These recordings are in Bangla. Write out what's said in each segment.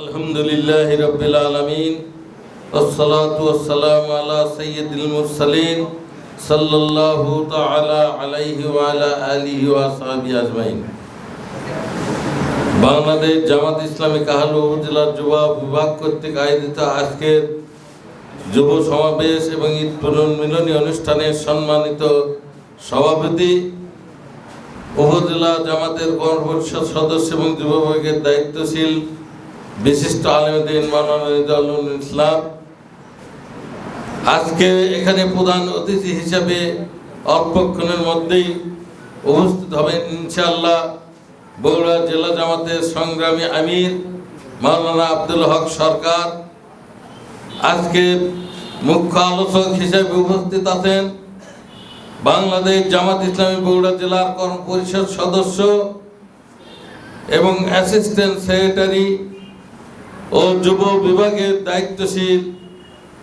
আলহামদুলিল্লাহ রবিল আলমিন ওসালাতাম আলা সৈয়দুল মুরসালিন সাল্লাল্লাহু তাআলা আলাইহি ওয়া আলা আলিহি ওয়া সাহবিহি আজমাইন। বাংলাদেশ জামাত ইসলামী কাহালু উপজেলার যুব বিভাগ কর্তৃক আয়োজিত আজকের যুব সমাবেশ এবং ঈদ পুনর্মিলনী অনুষ্ঠানের সম্মানিত সভাপতি, উপজেলা জামাতের গণপরিষদ সদস্য এবং যুববর্গের দায়িত্বশীল বিশিষ্ট আলমদিন রিজাউল ইসলাম। আজকে এখানে প্রধান অতিথি হিসাবে অল্পক্ষণের মধ্যেই উপস্থিত হবেন ইনশাল্লাহ বগুড়া জেলা জামাতের সংগ্রামী আমির মাওলানা আব্দুল হক সরকার। আজকে মুখ্য আলোচক হিসেবে উপস্থিত আছেন বাংলাদেশ জামাত ইসলামী বগুড়া জেলার কর্ম পরিষদ সদস্য এবং অ্যাসিস্ট্যান্ট সেক্রেটারি ও যুব বিভাগের দায়িত্বশীল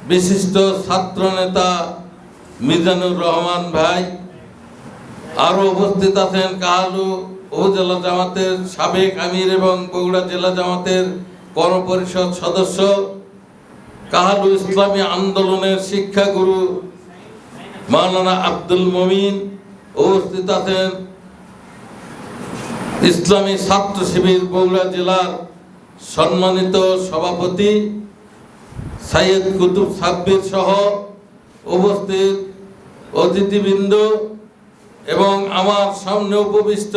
বিশিষ্ট ছাত্র নেতা মিজানুর রহমান ভাই আরও উপস্থিত আছেন কাহালু উপজেলা জামাতের সাবেক আমির এবং বগুড়া জেলা জামাতের কর্মপরিষদ সদস্য কাহালু ইসলামী আন্দোলনের শিক্ষাগুরু মাওলানা আব্দুল মমিন, উপস্থিত আছেন ইসলামী ছাত্র শিবির বগুড়া জেলার সম্মানিত সভাপতি সাইয়েদ কুতুব সাব্বির সহ উপস্থিত অতিথিবৃন্দ এবং আমার সামনে উপবিষ্ট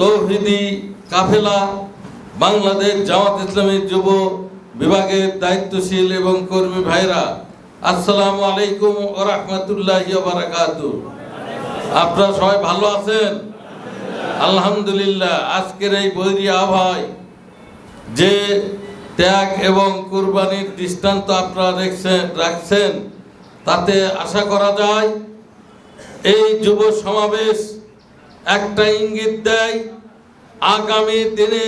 তৌহিদি কাফেলা বাংলাদেশ জামাত ইসলামী যুব বিভাগের দায়িত্বশীল এবং কর্মী ভাইরা, আসসালামু আলাইকুম ও রহমতুল্লাহ আপনারা সবাই ভালো আছেন? আলহামদুলিল্লাহ, আজকের এই বৈরী আবহাওয়ায় যে ত্যাগ এবং কুরবানির দৃষ্টান্ত আপনারা দেখছেন, রাখছেন, তাতে আশা করা যায় এই যুব সমাবেশ একটা ইঙ্গিত দেয়, আগামী দিনে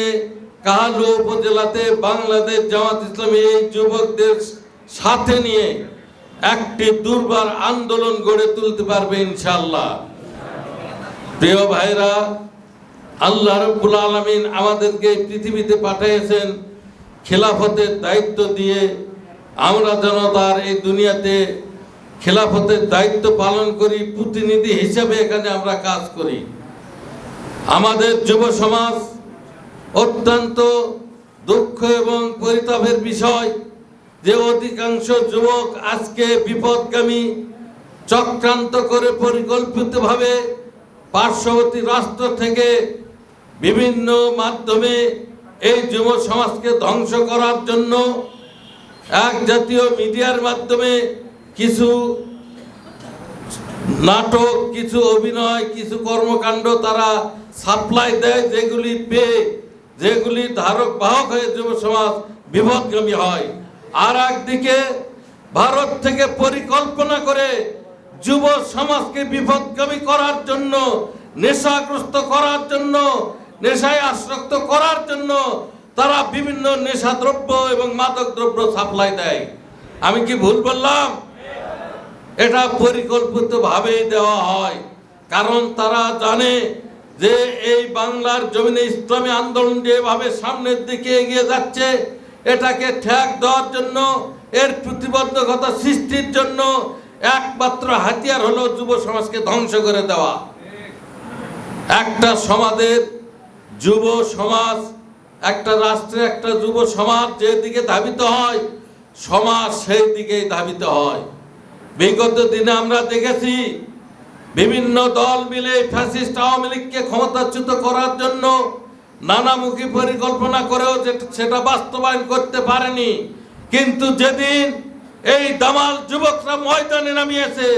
কাহালু উপজেলাতে বাংলাদেশ জামাত ইসলামী এই যুবকদের সাথে নিয়ে একটি দুর্বার আন্দোলন গড়ে তুলতে পারবে ইনশাল্লাহ প্রিয় ভাইরা আল্লাহ রব্বুল আলমিন আমাদেরকে পৃথিবীতে পাঠিয়েছেন খেলাফতের দায়িত্ব দিয়ে আমরা যেন তার এই দুনিয়াতে খেলাফতের দায়িত্ব পালন করি, প্রতিনিধি হিসেবে এখানে আমরা কাজ করি। আমাদের যুব সমাজ অত্যন্ত দুঃখ এবং পরিতাপের বিষয় যে অধিকাংশ যুবক আজকে বিপদগামী, চক্রান্ত করে পরিকল্পিতভাবে পার্শ্ববর্তী রাষ্ট্র থেকে বিভিন্ন মাধ্যমে এই যুব সমাজকে ধ্বংস করার জন্য এক জাতীয় মিডিয়ার মাধ্যমে কিছু নাটক, কিছু অভিনয়, কিছু কর্মকাণ্ড তারা সাপ্লাই দেয়, যেগুলি পেয়ে, যেগুলি ধারক বাহক হয়ে যুব সমাজ বিপদগামী হয়। আর একদিকে ভারত থেকে পরিকল্পনা করে যুব সমাজকে বিপদগামী করার জন্য, নেশাগ্রস্ত করার জন্য নেশায় আসক্ত করার জন্য তারা বিভিন্ন নেশা দ্রব্য এবং মাদক দ্রব্য সাপ্লাই দেয়। আমি কি ভুল বললাম? এটা পরিকল্পিতভাবেই দেওয়া হয়। কারণ তারা জানে যে এই বাংলার জমিনে ইসলামী আন্দোলন যেভাবে সামনের দিকে এগিয়ে যাচ্ছে, এটাকে ঠেক দেওয়ার জন্য, এর প্রতিবদ্ধকতা সৃষ্টির জন্য একমাত্র হাতিয়ার হলো যুব সমাজকে ধ্বংস করে দেওয়া। একটা সমাজের যুব সমাজ, একটা রাষ্ট্রে, একটা যুব সমাজ যেদিকে ধাবিত হয়, সমাজ সেই দিকেই ধাবিত হয়। বিগত দিনে আমরা দেখেছি, বিভিন্ন দল মিলে ফ্যাসিস্ট আওয়ামী লীগকে ক্ষমতাচ্যুত করার জন্য নানামুখী পরিকল্পনা করেও সেটা বাস্তবায়ন করতে পারেনি। কিন্তু যেদিন এই দামাল যুবকরা ময়দানে নামিয়েছে,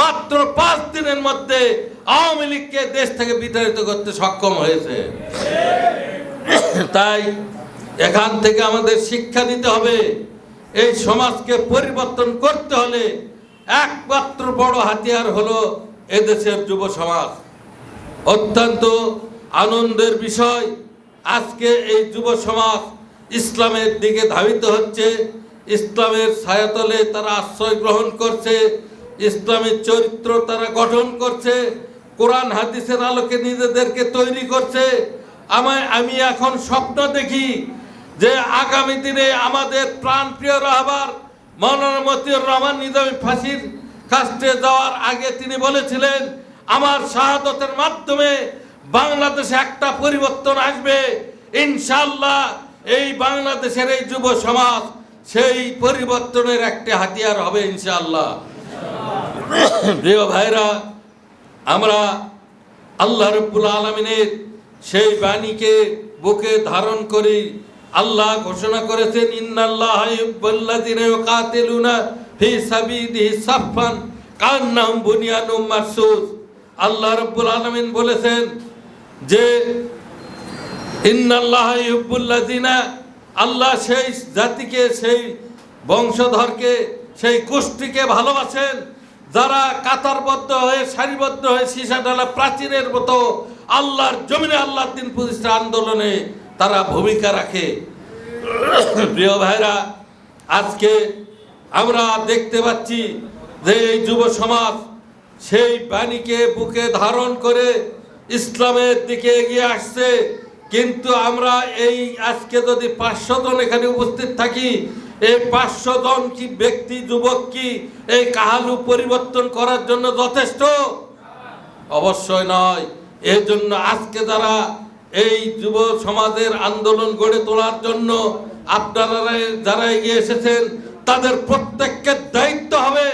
মাত্র পাঁচ দিনের মধ্যে আওয়ামী লীগকে দেশ থেকে বিতাড়িত করতে সক্ষম হয়েছে। তাই এখান থেকে আমাদের শিক্ষা দিতে হবে। এই সমাজকে পরিবর্তন করতে হলে একমাত্র বড় হাতিয়ার হলো এদেশের যুব সমাজ। অত্যন্ত আনন্দের বিষয় আজকে এই যুব সমাজ ইসলামের দিকে ধাবিত হচ্ছে। ইসলামের ছায়াতলে তারা আশ্রয় গ্রহণ করছে। ইসলামের চরিত্র তারা গঠন করছে। কোরআন হাদিসের আলোকে নিজেদেরকে তৈরি করছে। আমায় আমি এখন স্বপ্ন দেখি যে আগামী দিনে আমাদের প্রাণপ্রিয় রাহবার মৌলানা মতিউর রহমান নিজামী ফাঁসির কাস্টে যাওয়ার আগে তিনি বলেছিলেন, আমার শাহাদতের মাধ্যমে বাংলাদেশে একটা পরিবর্তন আসবে। ইনশাল্লাহ এই বাংলাদেশের এই যুব সমাজ সেই পরিবর্তনের একটা হাতিয়ার হবে ইনশাল্লাহ প্রিয় ভাইরা আমরা আল্লাহ রব্বুল আলমিনের সেই বাণীকে বুকে ধারণ করি। আল্লাহ ঘোষণা করেছেন আল্লাহ রব্বুল আলামিন বলেছেন যে, ইন্নাল্লাহ ইউহিব্বুল্লাযিনা আল্লাহ সেই জাতিকে, সেই বংশধরকে, সেই গোষ্ঠীকে ভালোবাসেন যারা কাতারবদ্ধ হয়ে, সারিবদ্ধ হয়ে সীসা ডালা প্রাচীরের মতো আল্লাহর জমিনে আল্লাহর দিন প্রতিষ্ঠা আন্দোলনে তারা ভূমিকা রাখে। প্রিয় ভাইরা, আজকে আমরা দেখতে পাচ্ছি যে এই যুব সমাজ সেই বাণীকে বুকে ধারণ করে ইসলামের দিকে এগিয়ে আসছে। কিন্তু আমরা এই আজকে যদি পাঁচশো জন এখানে উপস্থিত থাকি এই পাঁচশো জন কি ব্যক্তি, যুবক কি এই কাহালু পরিবর্তন করার জন্য যথেষ্ট? অবশ্যই নয়। এর জন্য আজকে যারা এই যুব সমাজের আন্দোলন গড়ে তোলার জন্য আপনারা যারা এগিয়ে এসেছেন, তাদের প্রত্যেককে দায়িত্ব হবে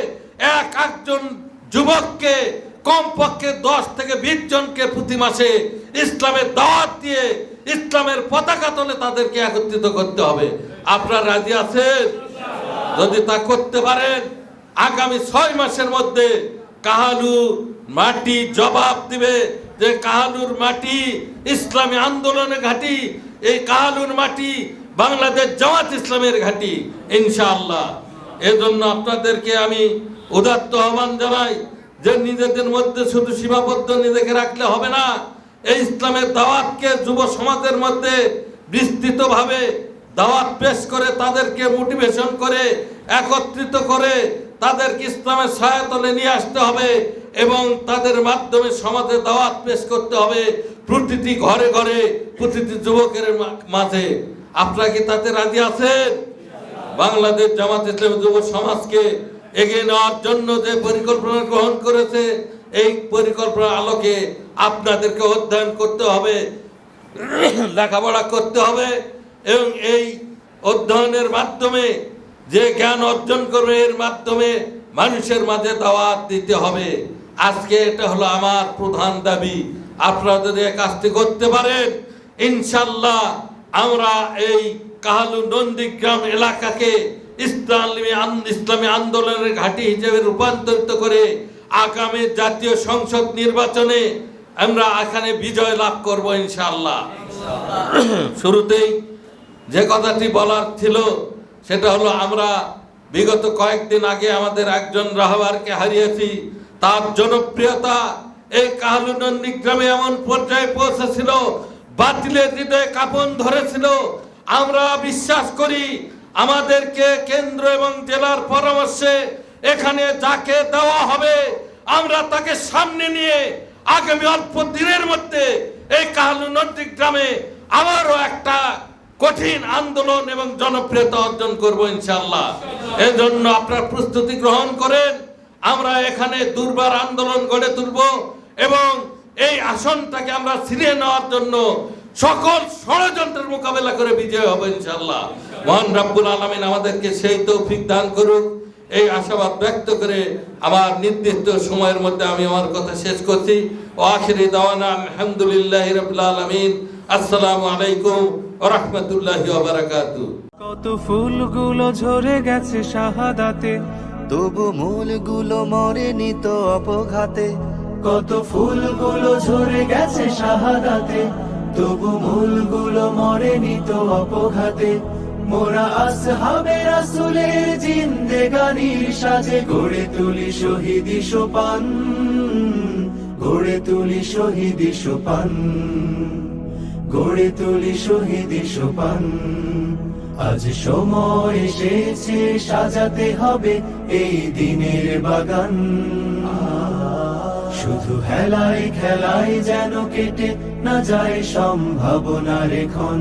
এক একজন যুবককে, কমপক্ষে দশ থেকে বিশ জনকে প্রতি মাসে ইসলামের দাওয়াত দিয়ে ইসলামের পতাকা তলে তাদেরকে একত্রিত করতে হবে। আপনারা রাজি আছেন? যদি তা করতে পারেন, আগামী ছয় মাসের মধ্যে কাহালু মাটি জবাব দিবে যে কাহালুর মাটি ইসলামী আন্দোলনের ঘাঁটি, এই কাহালুর মাটি বাংলাদেশ জামাত ইসলামের ঘাঁটি, ইনশাআল্লাহ। এজন্য আপনাদেরকে আমি উদাত্ত আহ্বান জানাই যে নিজেদের মধ্যে শুধু সীমাবদ্ধ নিজেকে রাখলে হবে না এই ইসলামের দাওয়াতকে যুব সমাজের মধ্যে বিস্তৃতভাবে দাওয়াত পেশ করে তাদেরকে মোটিভেশন করে, একত্রিত করে তাদেরকে ইসলামের সহায়তলে নিয়ে আসতে হবে এবং তাদের মাধ্যমে সমাজে দাওয়াত পেশ করতে হবে প্রতিটি ঘরে ঘরে, প্রতিটি যুবকের মাঝে। আপনারা কি তাতে রাজি আছেন? বাংলাদেশ জামাত ইসলাম যুব সমাজকে এগিয়ে নেওয়ার জন্য যে পরিকল্পনা গ্রহণ করেছে এই পরিকল্পনার আলোকে আপনাদেরকে অধ্যয়ন করতে হবে, লেখাপড়া করতে হবে, এবং এই অধ্যয়নের মাধ্যমে যে জ্ঞান অর্জন করবে, এর মাধ্যমে মানুষের মাঝে দাওয়াত দিতে হবে। আজকে এটা হলো আমার প্রধান দাবি। আপনারা যদি কাজটি করতে পারেন ইনশাল্লাহ আমরা এই কাহালু নন্দীগ্রাম এলাকাকে ইসলামী ইসলামী আন্দোলনের ঘাঁটি হিসেবে রূপান্তরিত করে আগামী জাতীয় সংসদ নির্বাচনে আমরা এখানে বিজয় লাভ করব ইনশাআল্লাহ। শুরুতেই যে কথাটি বলার ছিল সেটা হলো আমরা বিগত কয়েকদিন আগে আমাদের একজন রাহবারকে হারিয়েছি তার জনপ্রিয়তা এই কাহালু নন্দীগ্রামে এমন পর্যায়ে পৌঁছেছিল বাতিলের হৃদয়ে কাপন ধরেছিল। আমরা বিশ্বাস করি আমাদেরকে কেন্দ্র এবং জেলার পরামর্শে এখানে যাকে দেওয়া হবে, আমরা তাকে সামনে নিয়ে আগামী অল্প দিনের মধ্যে এই কাহালু নন্দীগ্রামে আবারও একটা কঠিন আন্দোলন এবং জনপ্রিয়তা অর্জন করব ইনশাল্লাহ এই জন্য আপনার প্রস্তুতি গ্রহণ করেন, আমরা এখানে দুর্বার আন্দোলন গড়ে তুলব এবং এই আসনটাকে আমরা ছিনিয়ে নেওয়ার জন্য সকল ষড়যন্ত্রের মোকাবেলা করে বিজয় হবে ইনশাল্লাহ মহান রাব্বুল আলমিন আমাদেরকে সেই তৌফিক দান করুক এই আশাবাদ ব্যক্ত করে আমার নির্দিষ্ট সময়ের মধ্যে আমি আমার কথা শেষ করছি। ও আখিরি দাওয়ানা, আলহামদুলিল্লাহ রবিল আলমিন। আসসালামু আলাইকুম রহমতুল্লাহি বারাকাতু। কত ফুলগুলো ঝরে গেছে শাহাদাতে, তবু মূলগুলো মরেনি তো অপঘাতে। কত ফুলগুলো ঝরে গেছে শাহাদাতে, তবু মূলগুলো মরেনি তো অপঘাতে। মোরা আসহাবে রাসুলের জিন্দেগানির সাজে। গড়ে তুলি শহীদি সোপান, গড়ে তুলি শহীদি সোপান, গড়ে তুলি শহীদি সোপান। আজ সময় এসেছে, সাজাতে হবে এই দিনের বাগান। শুধু হেলায় খেলায় যেন কেটে না যায় সম্ভাবনার এখন।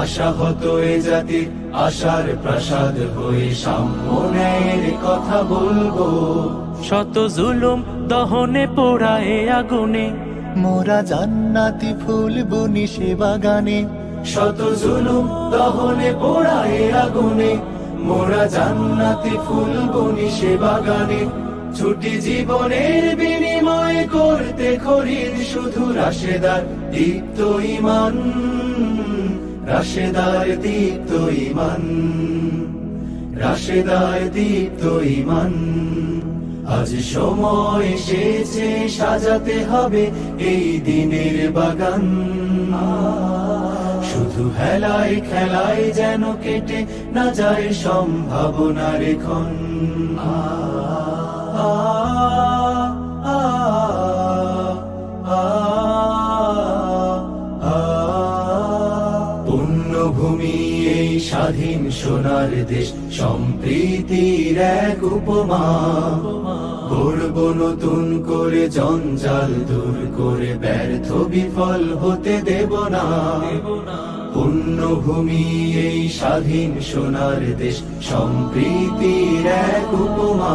আশাহত এ জাতির আশার প্রাসাদ হয়ে সাম্য ন্যায়ের কথা বলব। শত জুলুম দহনে পোড়ায় আগুনে। মোরা জান্নাতি ফুল বুনি সে বাগানে শত জুলুম দহনে পোড়ায় আগুনে। মোরা জান্নাতি ফুল বনি সে বাগানে ছুটি জীবনের বিনিময় করতে খরিদ শুধু রাশেদার দীপ্ত ইমান। রাশেদার দীপ্ত ইমান রাশেদার দীপ্ত ইমান। আজ সময় এসেছে সাজাতে হবে এই দিনের বাগান। শুধু হেলায় খেলায় যেন কেটে না যায় সম্ভাবনার এখন আ, স্বাধীন সোনার দেশ, সম্প্রীতির এক উপমা। করব নতুন করে, জঞ্জাল দূর করে, ব্যর্থ বিফল হতে দেব না। পুণ্যভূমি এই স্বাধীন সোনার দেশ, সম্প্রীতির এক উপমা।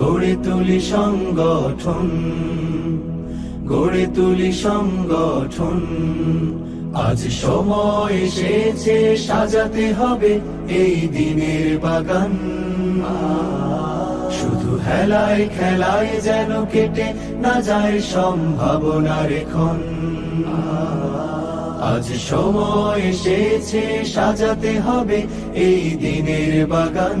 গড়ে তুলি সংগঠন, গড়ে তুলি সংগঠন। আজ সময় এসেছে, সাজাতে হবে এই দিনের বাগান। শুধু হেলায় খেলায় যেন কেটে না যায় সম্ভাবনার এখন। আজ সময় এসেছে, সাজাতে হবে এই দিনের বাগান।